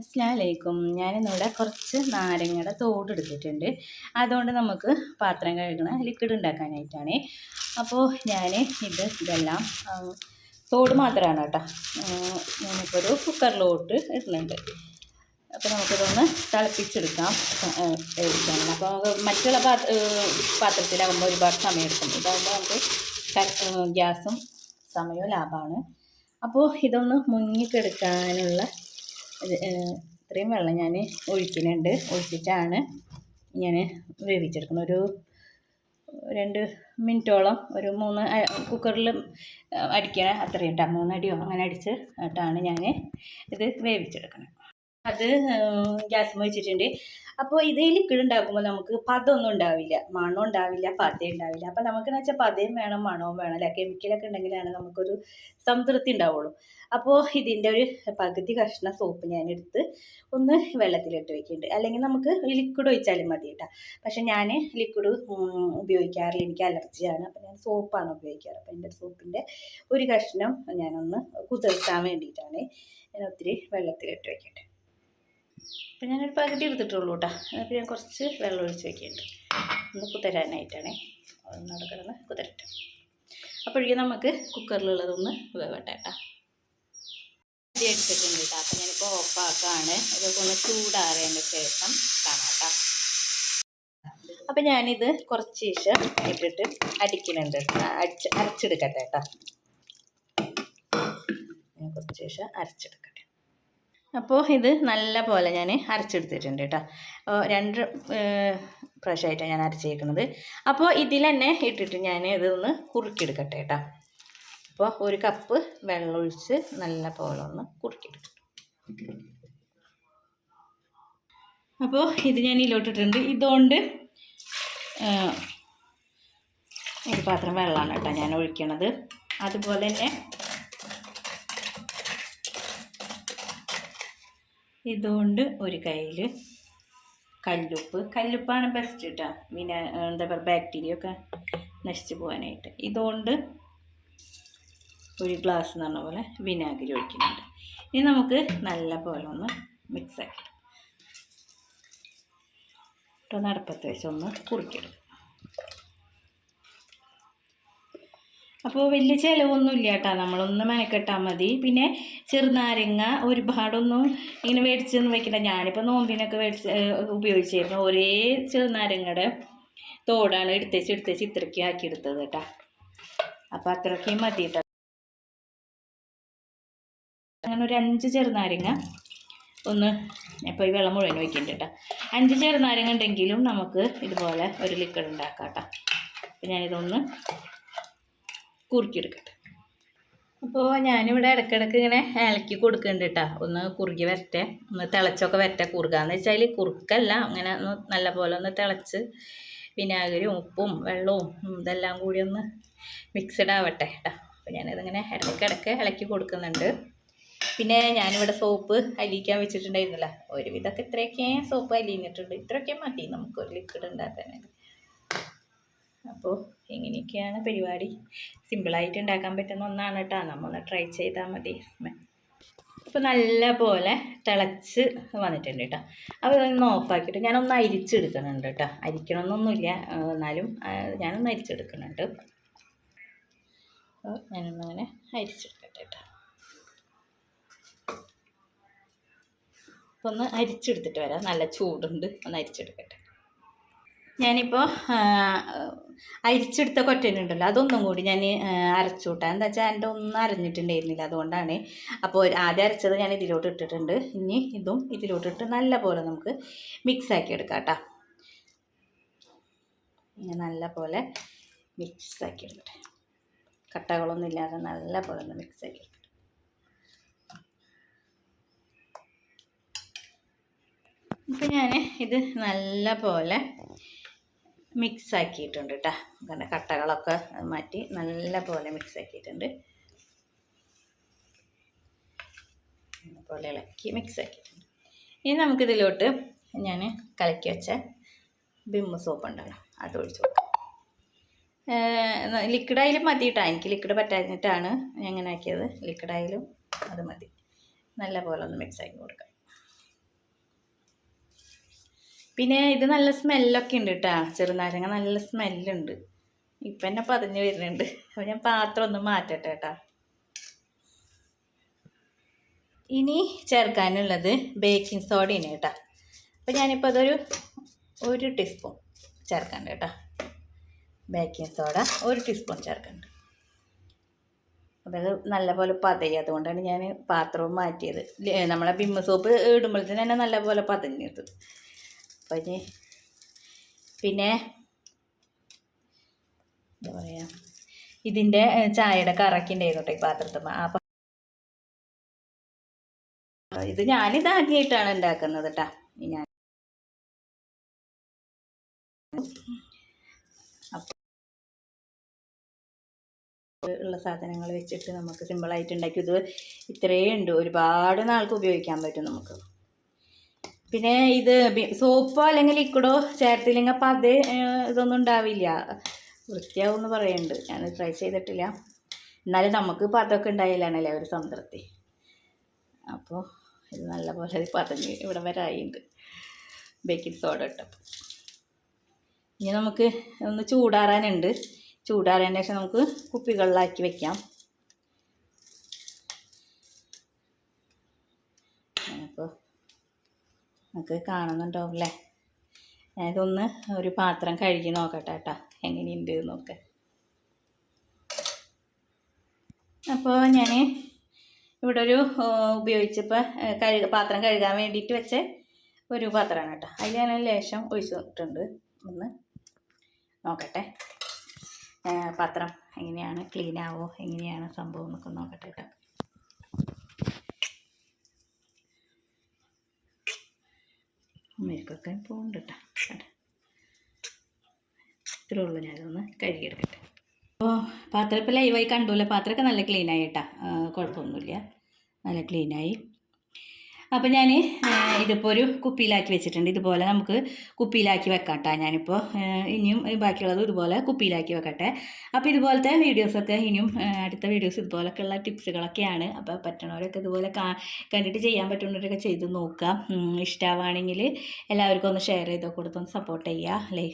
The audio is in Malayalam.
അസ്ലാമലൈക്കും ഞാനിന്നിവിടെ കുറച്ച് നാരങ്ങയുടെ തോട് എടുത്തിട്ടുണ്ട്. അതുകൊണ്ട് നമുക്ക് പാത്രം കഴുകുന്ന ലിക്വിഡ് ഉണ്ടാക്കാനായിട്ടാണ്. അപ്പോൾ ഞാൻ ഇത് ഇതെല്ലാം തോട് മാത്രമാണ് കേട്ടോ. ഞാനിപ്പോൾ ഒരു കുക്കറിലോട്ട് ഇടുന്നുണ്ട്. അപ്പോൾ നമുക്കിതൊന്ന് തിളപ്പിച്ചെടുക്കാം. എടുക്കാം. അപ്പോൾ മറ്റുള്ള പാത്ര പാത്രത്തിലാകുമ്പോൾ ഒരുപാട് സമയം എടുക്കും. ഇതാകുമ്പോൾ നമുക്ക് ഗ്യാസും സമയവും ലാഭമാണ് അപ്പോൾ ഇതൊന്ന് മുങ്ങിക്കെടുക്കാനുള്ള ഇത്രയും വെള്ളം ഞാൻ ഒഴിക്കുന്നുണ്ട്. ഒഴിച്ചിട്ടാണ് ഞാൻ വേവിച്ചെടുക്കുന്നത്. ഒരു രണ്ട് മിനിറ്റോളം ഒരു മൂന്ന് കുക്കറിൽ അടിക്കണ അത്രയും കേട്ടോ മൂന്നടിയോ അങ്ങനെ അടിച്ച് ഇട്ടാണ് ഞാൻ ഇത് വേവിച്ചെടുക്കുന്നത്. അത് ഗ്യാസ് വെച്ചിട്ടുണ്ട്. അപ്പോൾ ഇതേ ലിക്വിഡ് ഉണ്ടാക്കുമ്പോൾ നമുക്ക് പതൊന്നും ഉണ്ടാവില്ല. മണം ഉണ്ടാവില്ല പതയും ഉണ്ടാവില്ല. അപ്പോൾ നമുക്കെന്ന് വെച്ചാൽ പതയും വേണം മണവും വേണം അല്ലെ? കെമിക്കലൊക്കെ ഉണ്ടെങ്കിലാണ് നമുക്കൊരു സംതൃപ്തി ഉണ്ടാവുള്ളൂ. അപ്പോൾ ഇതിന്റെ ഒരു പകുതി കഷ്ണ സോപ്പ് ഞാൻ എടുത്ത് ഒന്ന് വെള്ളത്തിലിട്ട് വെക്കുന്നുണ്ട് അല്ലെങ്കിൽ നമുക്ക് ലിക്വിഡ് ഒഴിച്ചാലും മതി കേട്ടോ. പക്ഷെ ഞാൻ ലിക്വിഡ് ഉപയോഗിക്കാറില്ല. എനിക്ക് അലർജിയാണ് അപ്പോൾ ഞാൻ സോപ്പാണ് ഉപയോഗിക്കാറ്. അപ്പോൾ എന്റെ സോപ്പിന്റെ ഒരു കഷ്ണം ഞാനൊന്ന് കുതിർക്കാൻ വേണ്ടിയിട്ടാണ് ഞാൻ ഒത്തിരി വെള്ളത്തിലിട്ട് വെക്കട്ടെ. അപ്പം ഞാനൊരു പകുതി എടുത്തിട്ടുള്ളൂ കേട്ടോ. അപ്പോൾ ഞാൻ കുറച്ച് വെള്ളം ഒഴിച്ച് വെക്കുന്നുണ്ട് ഒന്ന് കുതിരാനായിട്ടാണ്. ഒന്നോടെ കിടന്ന് കുതിരട്ടെ. അപ്പോഴേക്കും നമുക്ക് കുക്കറിലുള്ളതൊന്ന് വേവട്ടെ കേട്ടോ. അരി എടുത്തിട്ടുണ്ട് കേട്ടോ. അപ്പം ഞാനിപ്പോൾ ഓഫാക്കാണ്. ഇതൊക്കെ ഒന്ന് ചൂടാറിയതിന്റെ ശേഷം കാണാം കേട്ടോ. അപ്പം ഞാനിത് കുറച്ച് ശേഷം ഇട്ടിട്ട് അടിക്കുന്നുണ്ട് അടിച്ച് അരച്ചെടുക്കട്ടെ കേട്ടോ. ഞാൻ കുറച്ച് ശേഷം അരച്ചെടുക്കട്ടെ. അപ്പോൾ ഇത് നല്ല പോലെ ഞാൻ അരച്ചെടുത്തിട്ടുണ്ട് കേട്ടോ രണ്ട് പ്രാവശ്യമായിട്ടാണ് ഞാൻ അരച്ചേക്കുന്നത്. അപ്പോൾ ഇതിൽ തന്നെ ഇട്ടിട്ട് ഞാൻ ഇതൊന്ന് കുറുക്കിയെടുക്കട്ടെ കേട്ടോ അപ്പോൾ ഒരു കപ്പ് വെള്ളം ഒഴിച്ച് നല്ല പോലെ ഒന്ന് കുറുക്കിയെടുക്കട്ടെ അപ്പോൾ ഇത് ഞാൻ ഇതിലോട്ടിട്ടുണ്ട്. ഇതുകൊണ്ട് ഒരു പാത്രം വെള്ളമാണ് കേട്ടോ ഞാൻ ഒഴിക്കണത്. അതുപോലെ തന്നെ ഇതുകൊണ്ട് ഒരു കയ്യിൽ കല്ലുപ്പ്. കല്ലുപ്പാണ് ബെസ്റ്റ് കേട്ടോ പിന്നെ എന്താ പറയുക ബാക്ടീരിയ ഒക്കെ നശിച്ചു പോകാനായിട്ട്. ഇതുകൊണ്ട് ഒരു ഗ്ലാസ് എന്ന് പറഞ്ഞ പോലെ വിനാഗിരി ഒഴിക്കുന്നുണ്ട്. ഇനി നമുക്ക് നല്ല പോലെ ഒന്ന് മിക്സ് ആക്കി. ഒന്ന് അടുപ്പത്ത് വെച്ച് ഒന്ന് കുറുക്കിയെടുക്കും. അപ്പോൾ വലിയ ചിലവൊന്നുമില്ല കേട്ടോ നമ്മളൊന്ന് മെനക്കെട്ടാൽ മതി. പിന്നെ ചെറുനാരങ്ങ ഒരുപാടൊന്നും ഇങ്ങനെ മേടിച്ചൊന്നും വെക്കില്ല. ഞാനിപ്പോൾ നോമ്പിനൊക്കെ മേടിച്ച് ഉപയോഗിച്ചിരുന്നു. ഒരേ ചെറുനാരങ്ങയുടെ തോടാണ് എടുത്തേച്ച് എടുത്തേച്ച് ഇത്രയ്ക്ക് ആക്കി എടുത്തത് കേട്ടോ അപ്പോൾ അത്രയ്ക്കും മതി കേട്ടോ അങ്ങനെ ഒരു അഞ്ച് ചെറുനാരങ്ങ ഒന്ന് ഇപ്പോൾ ഈ വെള്ളം മുഴുവൻ വയ്ക്കുന്നുണ്ട് കേട്ടോ അഞ്ച് ചെറുനാരങ്ങ ഉണ്ടെങ്കിലും നമുക്ക് ഇതുപോലെ ഒരു ലിക്വിഡ് ഉണ്ടാക്കാം കേട്ടോ അപ്പം ഞാനിതൊന്ന് കുറുക്കിയെടുക്കട്ടെ. അപ്പോൾ ഞാനിവിടെ ഇടയ്ക്കിടയ്ക്ക് ഇങ്ങനെ ഇളക്കി കൊടുക്കുന്നുണ്ട് കേട്ടോ ഒന്ന് കുറുകി വരട്ടെ. ഒന്ന് തിളച്ചൊക്കെ വരട്ടെ കുറുകാന്ന് വെച്ചാൽ കുറുക്കല്ല. അങ്ങനെ ഒന്ന് നല്ല പോലെ ഒന്ന് തിളച്ച് വിനാഗിരിയും ഉപ്പും വെള്ളവും ഇതെല്ലാം കൂടി ഒന്ന് മിക്സ്ഡ് ആവട്ടെ കേട്ടോ അപ്പോൾ ഞാനിതിങ്ങനെ ഇടയ്ക്കിടയ്ക്ക് ഇളക്കി കൊടുക്കുന്നുണ്ട്. പിന്നെ ഞാനിവിടെ സോപ്പ് അലിയിക്കാൻ വെച്ചിട്ടുണ്ടായിരുന്നില്ല. ഒരുവിധമൊക്കെ ഇത്രയൊക്കെ സോപ്പ് അലിഞ്ഞിട്ടുണ്ട്. ഇത്രയൊക്കെ മതി. നമുക്കൊരു ലിക്വിഡ് ഉണ്ടാക്കാനായിട്ട്. അപ്പോൾ എങ്ങനെയൊക്കെയാണ് പരിപാടി? സിമ്പിളായിട്ട് ഉണ്ടാക്കാൻ പറ്റുന്ന ഒന്നാണ് കേട്ടോ. നമ്മളൊന്ന് ട്രൈ ചെയ്താൽ മതി. ഇപ്പോൾ നല്ല പോലെ തിളച്ച് വന്നിട്ടുണ്ട് കേട്ടോ. അപ്പോൾ ഇതൊന്ന് ഓഫാക്കിയിട്ട് ഞാനൊന്ന് അരിച്ചെടുക്കുന്നുണ്ട് കേട്ടോ. അരിക്കണമെന്നൊന്നുമില്ല. എന്നാലും ഞാനൊന്ന് അരിച്ചെടുക്കുന്നുണ്ട്. അപ്പോൾ ഞാനൊന്നങ്ങനെ അരിച്ചെടുക്കട്ടെ കേട്ടോ. അപ്പോൾ ഒന്ന് അരിച്ചെടുത്തിട്ട് വരാം. നല്ല ചൂടുണ്ട്. ഒന്ന് അരിച്ചെടുക്കട്ടെ. ഞാനിപ്പോൾ അരിച്ചെടുത്ത കൊറ്റനുണ്ടല്ലോ അതൊന്നും കൂടി ഞാൻ അരച്ചു കൂട്ടാം. എന്താ വെച്ചാൽ എന്റെ ഒന്നും അരഞ്ഞിട്ടുണ്ടായിരുന്നില്ല അതുകൊണ്ടാണ്. അപ്പോൾ ആദ്യം അരച്ചത് ഞാൻ ഇതിലോട്ട് ഇട്ടിട്ടുണ്ട്. ഇനി ഇതും ഇതിലോട്ടിട്ട് നല്ല പോലെ നമുക്ക് മിക്സ് ആക്കി എടുക്കാം കേട്ടോ നല്ല പോലെ മിക്സ് ആക്കി എടുക്കട്ടെ. കട്ടകളൊന്നും ഇല്ലാതെ നല്ല പോലെ ഒന്ന് മിക്സ് ആക്കി എടുക്കട്ടെ. ഇപ്പം ഞാൻ ഇത് നല്ല പോലെ മിക്സ് ആക്കിയിട്ടുണ്ട് കേട്ടോ അങ്ങനെ കട്ടകളൊക്കെ മാറ്റി നല്ല പോലെ മിക്സ് ആക്കിയിട്ടുണ്ട് പോലെ ഇളക്കി മിക്സ് ആക്കിയിട്ടുണ്ട് ഇനി നമുക്കിതിലോട്ട് ഞാൻ കലക്കി വെച്ച ബിമ്മ സോപ്പ് ഉണ്ടല്ലോ അത് ഒഴിച്ചു കൊടുക്കാം. ലിക്വിഡായാലും മതി കേട്ടോ എനിക്ക് ലിക്വിഡ് പറ്റാഞ്ഞിട്ടാണ് ഞാൻ അങ്ങനെ ആക്കിയത്. ലിക്വിഡായാലും അത് മതി. നല്ല പോലെ ഒന്ന് മിക്സ് ആക്കി കൊടുക്കാം. പിന്നെ ഇത് നല്ല സ്മെല്ലൊക്കെ ഉണ്ട് കേട്ടോ ചെറുനാരങ്ങ നല്ല സ്മെല്ലുണ്ട് ഇപ്പം എന്നെ പതിഞ്ഞ് വരുന്നുണ്ട്. അപ്പോൾ ഞാൻ പാത്രം ഒന്ന് മാറ്റട്ടെ കേട്ടോ ഇനി ചേർക്കാനുള്ളത് ബേക്കിംഗ് സോഡയാണ് കേട്ടോ അപ്പോൾ ഞാനിപ്പോൾ അതൊരു ഒരു ടീസ്പൂൺ ചേർക്കണ്ട കേട്ടോ ബേക്കിംഗ് സോഡ ഒരു ടീസ്പൂൺ ചേർക്കണ്ട. അതായത് നല്ലപോലെ പതയും. അതുകൊണ്ടാണ് ഞാൻ പാത്രവും മാറ്റിയത്. നമ്മളെ ബിമ്മ സോപ്പ് ഇടുമ്പോഴത്തേന് തന്നെ നല്ലപോലെ പതഞ്ഞത് അപ്പം ഇനി പിന്നെ എന്താ പറയുക ഇതിന്റെ ചായയുടെ കറക്കിന്റെ കേട്ടോ ഈ പാത്രത്തിൽ ആ ഇത് ഞാനിത് ആദ്യമായിട്ടാണ് ഉണ്ടാക്കുന്നത് കേട്ടോ ഞാൻ ഉള്ള സാധനങ്ങൾ വെച്ചിട്ട് നമുക്ക് സിമ്പിളായിട്ട് ഉണ്ടാക്കി. ഇത് ഇത്രയേ ഉണ്ട്. ഒരുപാട് നാൾക്ക് ഉപയോഗിക്കാൻ പറ്റും നമുക്ക്. പിന്നെ ഇത് സോപ്പോ അല്ലെങ്കിൽ ലിക്വിഡോ ചേർത്തില്ലെങ്കിൽ അപ്പം അത് ഇതൊന്നും ഉണ്ടാവില്ല. വൃത്തിയാവും എന്ന് പറയുന്നുണ്ട് ഞാൻ ട്രൈ ചെയ്തിട്ടില്ല. എന്നാലും നമുക്ക് ഇപ്പം അതൊക്കെ ഉണ്ടായില്ലാണല്ലേ ഒരു സംതൃപ്തി. അപ്പോൾ ഇത് നല്ലപോലെ പതഞ്ഞ് ഇവിടെ വരെ ആയിട്ടുണ്ട് ബേക്കിംഗ് സോഡ ഇട്ടപ്പോൾ ഇനി നമുക്ക് ഒന്ന് ചൂടാറാനുണ്ട്. ചൂടാറിയതിന് ശേഷം നമുക്ക് കുപ്പികളിലാക്കി വെക്കാം. അപ്പോൾ നമുക്ക് കാണുന്നുണ്ടാവും അല്ലേ ഞാനിതൊന്ന് ഒരു പാത്രം കഴുകി നോക്കട്ടെ കേട്ടോ. എങ്ങനെയുണ്ട് എന്നൊക്കെ അപ്പോൾ ഞാൻ ഇവിടെ ഒരു ഉപയോഗിച്ചപ്പോൾ കഴുക പാത്രം കഴുകാൻ വേണ്ടിയിട്ട് വെച്ച ഒരു പാത്രമാണ് കേട്ടോ. അതിൽ ഞാൻ ലേശം ഒഴിച്ചിട്ടുണ്ട് ഒന്ന് നോക്കട്ടെ. പാത്രം എങ്ങനെയാണ്? ക്ലീൻ ആവോ? എങ്ങനെയാണ് സംഭവം എന്നൊക്കെ നോക്കട്ടെ കേട്ടോ. മെരുക്കൊക്കെ പോകുന്നുണ്ട് കേട്ടോ കണ്ടോ? ഇത്രേ ഉള്ളൂ ഞാനതൊന്ന് കഴുകിയെടുക്കട്ടെ. അപ്പോൾ പാത്രം ഇപ്പോൾ ലൈവായി കണ്ടുല്ലോ? പാത്രമൊക്കെ നല്ല ക്ലീനായി കേട്ടോ. കുഴപ്പമൊന്നുമില്ല. നല്ല ക്ലീനായി അപ്പോൾ ഞാൻ ഇതിപ്പോൾ ഒരു കുപ്പിയിലാക്കി വെച്ചിട്ടുണ്ട്. ഇതുപോലെ നമുക്ക് കുപ്പിയിലാക്കി വെക്കാം കേട്ടോ ഞാനിപ്പോൾ ഇനിയും ബാക്കിയുള്ളത് ഇതുപോലെ കുപ്പിയിലാക്കി വെക്കട്ടെ. അപ്പോൾ ഇതുപോലത്തെ വീഡിയോസൊക്കെ ഇനിയും അടുത്ത വീഡിയോസ് ഇതുപോലൊക്കെയുള്ള ടിപ്സുകളൊക്കെയാണ്. അപ്പോൾ പറ്റണവരൊക്കെ ഇതുപോലെ കണ്ടിട്ട് ചെയ്യാൻ പറ്റുന്നവരൊക്കെ ചെയ്ത് നോക്കുക. ഇഷ്ടമാവുകയാണെങ്കിൽ എല്ലാവർക്കും ഒന്ന് ഷെയർ ചെയ്ത് കൊടുത്തൊന്ന് സപ്പോർട്ട് ചെയ്യുക അല്ലേ?